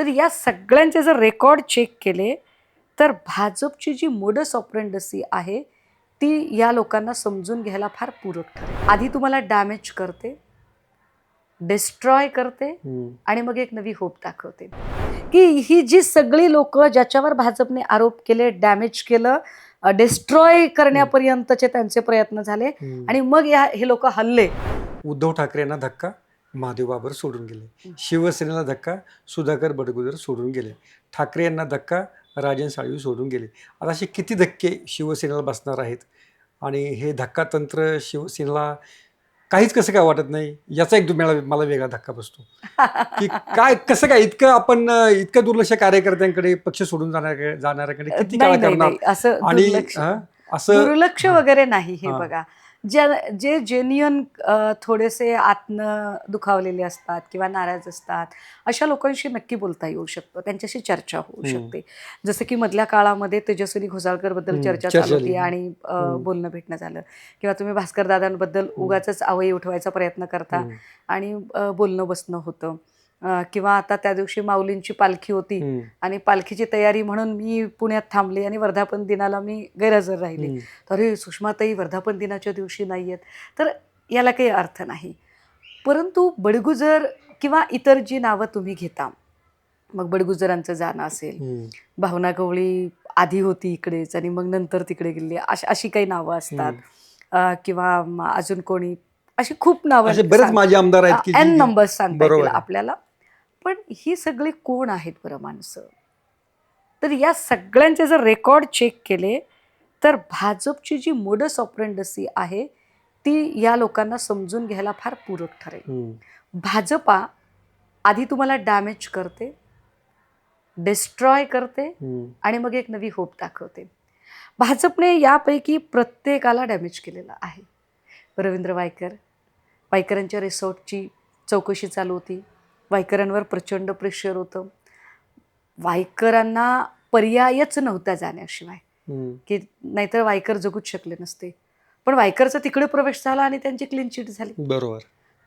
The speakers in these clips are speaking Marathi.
तर या सगळ्यांचे जर रेकॉर्ड चेक केले तर भाजपची जी मोडस ऑपरेंडसी आहे ती या लोकांना समजून घ्यायला फार पूरक ठरेल आधी तुम्हाला डॅमेज करते डिस्ट्रॉय करते. आणि मग एक नवी होप दाखवते की ही जी सगळी लोक ज्याच्यावर भाजपने आरोप केले डॅमेज केलं डिस्ट्रॉय करण्यापर्यंतचे त्यांचे प्रयत्न झाले. आणि मग या हे लोक हल्ले उद्धव ठाकरे यांना धक्का महादेव बाबर सोडून गेले. शिवसेनेला धक्का सुधाकर बडगुजर सोडून गेले. ठाकरे यांना धक्का राजन साळवी सोडून गेले. आता असे किती धक्के शिवसेनेला बसणार आहेत? आणि हे धक्का तंत्र शिवसेनेला काहीच कसं काय वाटत नाही? याचा एक मला मला वेगळा धक्का बसतो. की काय कसं काय इतकं आपण इतकं दुर्लक्ष कार्यकर्त्यांकडे पक्ष सोडून जाणार जाणाऱ्याकडे किती काळ करणार? आणि असं दुर्लक्ष. वगैरे नाही हा. बघा. ज्या जे जेन्युअन थोडेसे आत्म दुखावलेले असतात किंवा नाराज असतात अशा लोकांशी नक्की बोलता येऊ शकतं. त्यांच्याशी चर्चा होऊ. शकते. जसं की मधल्या काळामध्ये तेजस्विनी घोसाळकरबद्दल चर्चा चालू होती. आणि. बोलणं भेटणं झालं. किंवा तुम्ही भास्कर दादांबद्दल उगाच आवई उठवायचा प्रयत्न करता आणि बोलणं बसणं होतं. किंवा आता त्या दिवशी माऊलींची पालखी होती आणि पालखीची तयारी म्हणून मी पुण्यात थांबले आणि वर्धापन दिनाला मी गैरहजर राहिले. हम्म. अरे सुषमाताई वर्धापन दिनाच्या दिवशी नाही आहेत. तर याला काही अर्थ नाही. परंतु बडगुजर किंवा इतर जी नावं तुम्ही घेता मग बडगुजरांचं जाणं असेल. भावना गवळी आधी होती इकडेच आणि मग नंतर तिकडे गेली अशी अशी काही नावं असतात. किंवा अजून कोणी अशी खूप नावं बरेच माझे आमदार आहेत की एन नंबर्स सांगता येतील. आपल्याला. पण ही सगळी कोण आहेत बरं माणसं? तर या सगळ्यांचे जर रेकॉर्ड चेक केले तर भाजपची जी मोडस ऑपरेंडसी आहे ती या लोकांना समजून घ्यायला फार पूरक ठरेल. भाजपा आधी तुम्हाला डॅमेज करते डिस्ट्रॉय करते. आणि मग एक नवी होप दाखवते. भाजपने यापैकी प्रत्येकाला डॅमेज केलेलं आहे. रवींद्र वायकर वायकरांच्या रिसॉर्टची चौकशी चालू होती. वायकरांवर प्रचंड प्रेशर होतं. वायकरांना पर्यायच नव्हता जाण्याशिवाय. की नाहीतर वायकर जगूच शकले नसते. पण वायकरचा तिकडे प्रवेश झाला आणि त्यांची क्लीन चिट झाली. बरोबर.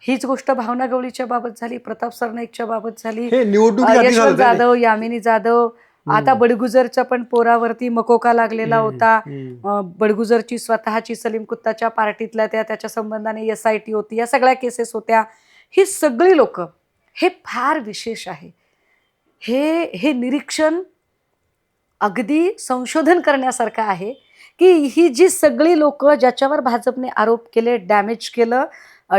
हीच गोष्ट भावना गवळीच्या बाबत झाली प्रताप सरनाईकच्या बाबत झाली. यशवंत जाधव यामिनी जाधव आता बडगुजरच्या पण पोरावरती मकोका लागलेला होता. बडगुजरची स्वतःची सलीम कुत्ताच्या पार्टीतल्या त्या त्याच्या संबंधाने एस आय टी होती. या सगळ्या केसेस होत्या. ही सगळी लोक हे फार विशेष आहे. हे हे निरीक्षण अगदी संशोधन करण्यासारखं आहे की ही जी सगळी लोक ज्याच्यावर भाजपने आरोप केले डॅमेज केलं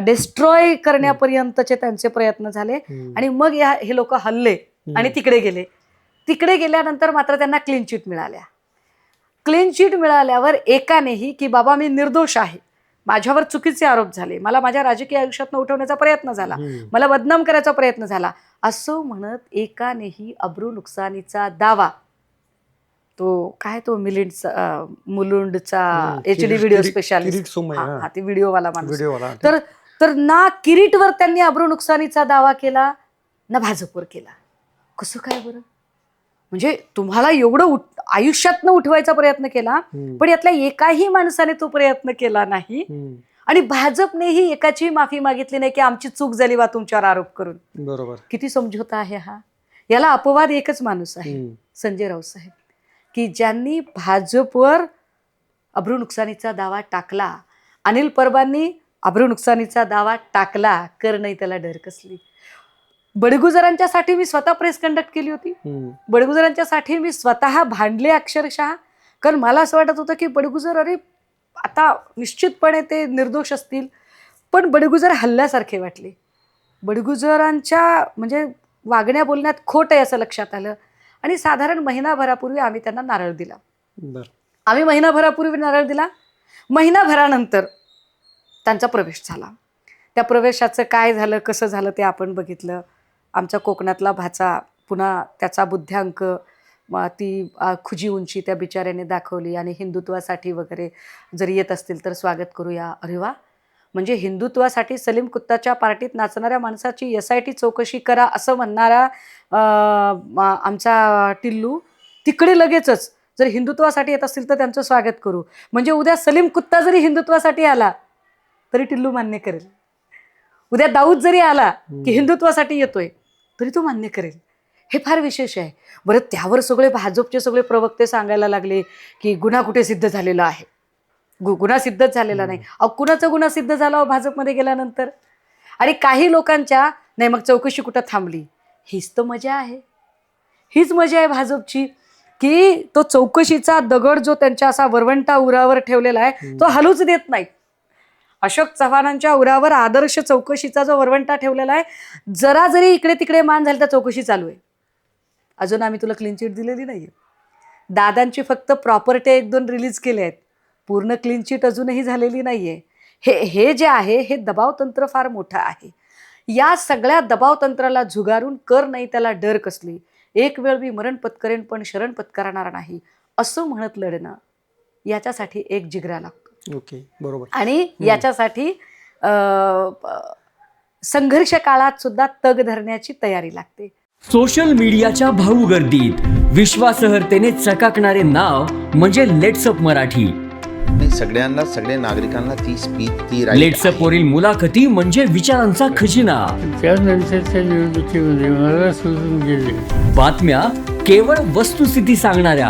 डिस्ट्रॉय करण्यापर्यंतचे त्यांचे प्रयत्न झाले. आणि मग या हे लोक हल्ले आणि तिकडे गेले. तिकडे गेल्यानंतर मात्र त्यांना क्लीन चिट मिळाल्या. क्लीन चिट मिळाल्यावर एकानेही की बाबा मी निर्दोष आहे. माझ्यावर चुकीचे आरोप झाले. मला माझ्या राजकीय आयुष्यातनं उठवण्याचा प्रयत्न झाला. मला बदनाम करायचा प्रयत्न झाला. असं म्हणत एकानेही अब्रू नुकसानीचा दावा तो काय तो मिलिंडचा अं, मुलुंडचा. एच डी व्हिडिओ स्पेशालिस्ट हा ती व्हिडिओवाला माणूस. तर तर ना किरीटवर त्यांनी अब्रू नुकसानीचा दावा केला ना भाजपवर केला. कसं काय बरं? म्हणजे तुम्हाला एवढं उठ आयुष्यातनं उठवायचा प्रयत्न केला. पण यातल्या एकाही माणसाने तो प्रयत्न केला नाही. आणि भाजपनेही एकाची माफी मागितली नाही की आमची चूक झाली बा तुमच्यावर आरोप करून बरोबर किती समझोता आहे हा याला अपवाद एकच माणूस आहे. संजय राऊत साहेब की ज्यांनी भाजपवर अब्रू नुकसानीचा दावा टाकला अनिल परबांनी अब्रू नुकसानीचा दावा टाकला कर नाही त्याला डर कसली बडगुजरांच्यासाठी मी स्वतः प्रेस कंडक्ट केली होती. हम्म. बडगुजरांच्यासाठी मी स्वतः भांडले अक्षरशः. कारण मला असं वाटत होतं की बडगुजर अरे आता निश्चितपणे ते निर्दोष असतील. पण बडगुजर हल्ल्यासारखे वाटले. बडगुजरांच्या म्हणजे वागण्या बोलण्यात खोट आहे असं लक्षात आलं. आणि साधारण महिनाभरापूर्वी आम्ही त्यांना नारळ दिला. आम्ही महिनाभरापूर्वी नारळ दिला. महिनाभरानंतर त्यांचा प्रवेश झाला. त्या प्रवेशाचं काय झालं कसं झालं ते आपण बघितलं. आमच्या कोकणातला भाचा पुन्हा त्याचा बुद्ध्यांक ती खुजी उंची त्या बिचाऱ्याने दाखवली आणि हिंदुत्वासाठी वगैरे जर येत असतील तर स्वागत करूया. अरे वा! म्हणजे हिंदुत्वासाठी सलीम कुत्ताच्या पार्टीत नाचणाऱ्या माणसाची एस आय टी चौकशी करा असं म्हणणारा आमचा टिल्लू तिकडे लगेचच जर हिंदुत्वासाठी येत असतील तर त्यांचं स्वागत करू. म्हणजे उद्या सलीम कुत्ता जरी हिंदुत्वासाठी आला तरी टिल्लू मान्य करेल. उद्या दाऊद जरी आला की हिंदुत्वासाठी येतोय. तरी तो मान्य करेल. हे फार विशेष आहे. बरं त्यावर सगळे भाजपचे सगळे प्रवक्ते सांगायला लागले की गुन्हा कुठे सिद्ध झालेला आहे? गु गुन्हा सिद्धच झालेला नाही. अहो कुणाचा गुन्हा सिद्ध झाला हो भाजपमध्ये गेल्यानंतर? आणि काही लोकांच्या नाही मग चौकशी कुठं थांबली? हीच तर मजा आहे. हीच मजा आहे भाजपची की तो चौकशीचा दगड जो त्यांच्या असा वरवंटा उरावर ठेवलेला आहे तो हलूच देत नाही. अशोक चव्हाणांच्या उरावर आदर्श चौकशीचा जो वरवंटा ठेवलेला आहे जरा जरी इकडे तिकडे मान झाली तर चौकशी चालू आहे. अजून आम्ही तुला क्लीन चिट दिलेली नाहीये. दादांची फक्त प्रॉपर्टी एक दोन रिलीज केल्या आहेत. पूर्ण क्लीन चिट अजूनही झालेली नाहीये. हे हे जे आहे हे दबाव तंत्र फार मोठं आहे. या सगळ्या दबाव तंत्राला झुगारून कर नाही त्याला डर कसली? एक वेळ मी मरण पत्करेन पण शरण पत्करणार नाही असं म्हणत लढणं याच्यासाठी एक जिगरा लागतो. ओके बरोबर. आणि याच्यासाठी संघर्ष काळात सुद्धा तग धरण्याची तयारी लागते. सोशल मीडियाच्या भाऊ गर्दीत विश्वासार्हतेने चकाकणारे नाव म्हणजे लेट्सअप मराठी. नाही सगळ्यांना सगळ्या नागरिकांना ती स्पीच ती लेट्सअप. वरील मुलाखती म्हणजे विचारांचा खजिना. त्यानंतरच्या निवडणुकीमध्ये मला सोडून गेले. बातम्या केवळ वस्तुस्थिती सांगणाऱ्या.